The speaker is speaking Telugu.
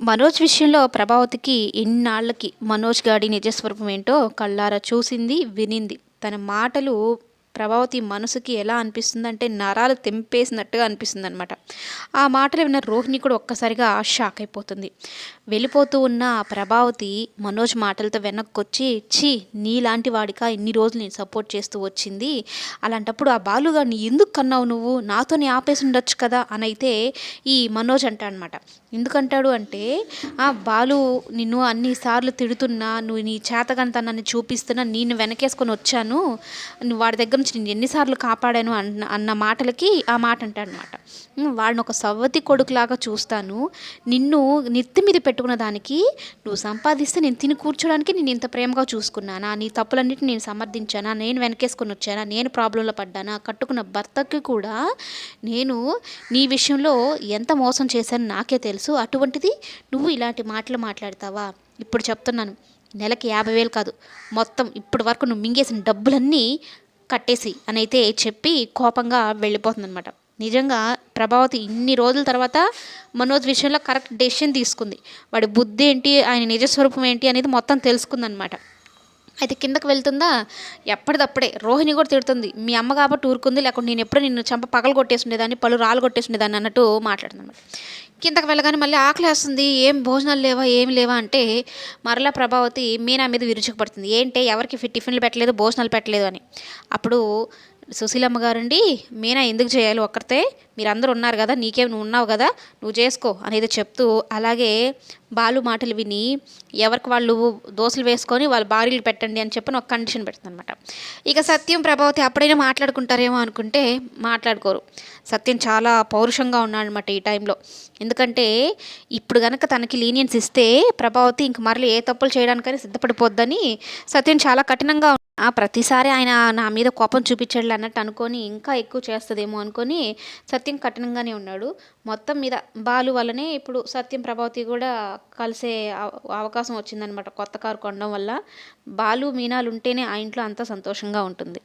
మనోజ్ విషయంలో ప్రభావతికి ఇన్నాళ్ళకి మనోజ్ గాడి నిజస్వరూపం ఏంటో కళ్ళారా చూసింది వినింది. తన మాటలు ప్రభావతి మనసుకి ఎలా అనిపిస్తుందంటే నరాలు తెంపేసినట్టుగా అనిపిస్తుంది అనమాట ఆ మాటలు విన్న రోహిణి కూడా ఒక్కసారిగా షాక్ అయిపోతుంది. వెళ్ళిపోతూ ఉన్న ఆ ప్రభావతి మనోజ్ మాటలతో వెనక్కొచ్చి ఛీ నీలాంటి వాడికా ఇన్ని రోజులు నేను సపోర్ట్ చేస్తూ వచ్చింది. అలాంటప్పుడు ఆ బాలుగారిని ఎందుకు కన్నావు నువ్వు? నాతోనే ఆపేసి ఉండొచ్చు కదా? అని అయితే ఈ మనోజ్ అంటాడనమాట ఎందుకంటాడు అంటే ఆ బాలు నిన్ను అన్నిసార్లు తిడుతున్నా నువ్వు నీ చేతకంతనాన్ని చూపిస్తున్నా నేను వెనకేసుకొని వచ్చాను. నువ్వు వాడి దగ్గర నుంచి నేను ఎన్నిసార్లు కాపాడాను అన్న అన్న మాటలకి ఆ మాట అంటాడనమాట. వాడిని ఒక సవ్వతి కొడుకులాగా చూస్తాను. నిన్ను నెత్తి మీద పెట్టుకున్న దానికి నువ్వు సంపాదిస్తే నేను తిని కూర్చోడానికి నేను ఇంత ప్రేమగా చూసుకున్నానా? నీ తప్పులన్నిటిని నేను సమర్థించానా? నేను వెనకేసుకొని వచ్చానా? నేను ప్రాబ్లంలో పడ్డానా? కట్టుకున్న భర్తకి కూడా నేను నీ విషయంలో ఎంత మోసం చేశాను నాకే తెలుసు. అటువంటిది నువ్వు ఇలాంటి మాటలు మాట్లాడతావా? ఇప్పుడు చెప్తున్నాను. నెలకి యాభై వేలు కాదు. మొత్తం ఇప్పటి వరకు నువ్వు మింగేసిన డబ్బులన్నీ కట్టేసి అని అయితే చెప్పి కోపంగా వెళ్ళిపోతుందనమాట నిజంగా ప్రభావతి ఇన్ని రోజుల తర్వాత మనోజ్ విషయంలో కరెక్ట్ డెసిషన్ తీసుకుంది. వాడి బుద్ధి ఏంటి ఆయన నిజస్వరూపం ఏంటి అనేది మొత్తం తెలుసుకుందనమాట అయితే కిందకి వెళ్తుందా? ఎప్పటిదప్పుడే. రోహిణి కూడా తిడుతుంది మీ అమ్మ కాబట్టి ఊరుకుంది లేకుంటే నేను ఎప్పుడో నిన్ను చంప పగలు కొట్టేసి ఉండేదాన్ని పలు రాళ్ళు కొట్టేసి ఉండేదాన్ని అన్నట్టు మాట్లాడుతుంది కిందకి వెళ్ళగానే మళ్ళీ ఆకలి వేస్తుంది ఏం భోజనాలు లేవా ఏం లేవా అంటే మరలా ప్రభావతి మీనా మీద విరుచుకుపడుతుంది. ఏంటి ఎవరికి టిఫిన్లు పెట్టలేదు భోజనాలు పెట్టలేదు అని. అప్పుడు సుశీలమ్మ గారండి మీనా ఎందుకు చేయాలి ఒక్కరితే? మీరందరూ ఉన్నారు కదా నీకేం నువ్వు ఉన్నావు కదా నువ్వు చేసుకో అనేది చెప్తూ అలాగే బాలు మాటలు విని ఎవరికి వాళ్ళు దోశలు వేసుకొని వాళ్ళ భార్యలు పెట్టండి అని చెప్పి ఒక కండిషన్ పెడుతుంది అనమాట ఇక సత్యం ప్రభావతి అప్పుడైనా మాట్లాడుకుంటారేమో అనుకుంటే మాట్లాడుకోరు. సత్యం చాలా పౌరుషంగా ఉన్నాడనమాట ఈ టైంలో. ఎందుకంటే ఇప్పుడు కనుక తనకి లీనియన్స్ ఇస్తే ప్రభావతి ఇంక మరలు ఏ తప్పులు చేయడానికైనా సిద్ధపడిపోద్దని సత్యం చాలా కఠినంగా ప్రతిసారి ఆయన నా మీద కోపం చూపించాడు అన్నట్టు అనుకొని ఇంకా ఎక్కువ చేస్తుందేమో అనుకొని సత్యం కఠినంగానే ఉన్నాడు. మొత్తం మీద బాలు వల్లనే ఇప్పుడు సత్యం ప్రభావతి కూడా కలిసే అవ- అవకాశం వచ్చిందనమాట కొత్త కారు కొనడం వల్ల. బాలు మీనాలు ఉంటేనే ఆ ఇంట్లో అంతా సంతోషంగా ఉంటుంది.